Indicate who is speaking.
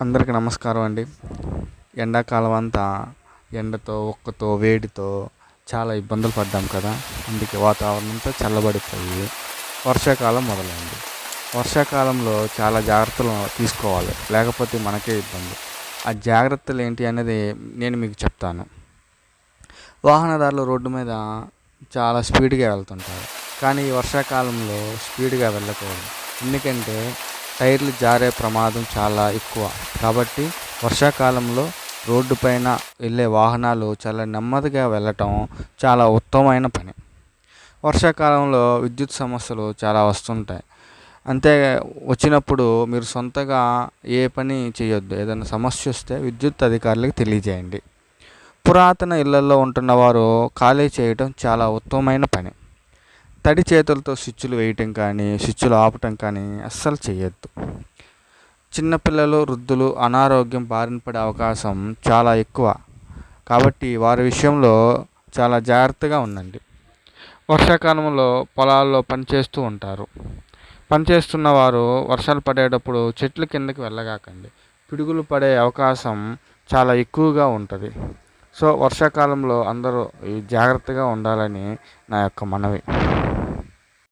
Speaker 1: అందరికీ నమస్కారం అండి. ఎండాకాలం అంతా ఎండతో ఉక్కతో వేడితో చాలా ఇబ్బందులు పడ్డాం కదా. అందుకే వాతావరణం అంతా చల్లబడిపోయి వర్షాకాలం మొదలైంది. వర్షాకాలంలో చాలా జాగ్రత్తలు తీసుకోవాలి. లేకపోతే మనకే ఇబ్బంది. ఆ జాగ్రత్తలు ఏంటి అనేది నేను మీకు చెప్తాను. వాహనదారులు రోడ్డు మీద చాలా స్పీడ్గా వెళ్తుంటారు. కానీ ఈ వర్షాకాలంలో స్పీడ్గా వెళ్ళకూడదు. ఎందుకంటే టైర్లు జారే ప్రమాదం చాలా ఎక్కువ. కాబట్టి వర్షాకాలంలో రోడ్డు పైన వెళ్ళే వాహనాలు చాలా నెమ్మదిగా వెళ్ళటం చాలా ఉత్తమమైన పని. వర్షాకాలంలో విద్యుత్ సమస్యలు చాలా వస్తుంటాయి. అంతే వచ్చినప్పుడు మీరు సొంతగా ఏ పని చేయొద్దు. ఏదైనా సమస్య వస్తే విద్యుత్ అధికారులకు తెలియజేయండి. పురాతన ఇళ్ళలో ఉంటున్న వారు ఖాళీ చేయటం చాలా ఉత్తమమైన పని. తడి చేతులతో స్విచ్చులు వేయటం కానీ స్విచ్లు ఆపటం కానీ అస్సలు చేయొద్దు చిన్నపిల్లలు వృద్ధులు అనారోగ్యం బారిన పడే అవకాశం చాలా ఎక్కువ. కాబట్టి వారి విషయంలో చాలా జాగ్రత్తగా ఉండండి. వర్షాకాలంలో పొలాల్లో పనిచేస్తూ ఉంటారు. పనిచేస్తున్న వారు వర్షాలు పడేటప్పుడు చెట్ల కిందకి వెళ్ళగాకండి. పిడుగులు పడే అవకాశం చాలా ఎక్కువగా ఉంటుంది. సో వర్షాకాలంలో అందరూ జాగ్రత్తగా ఉండాలని నా యొక్క మనవి.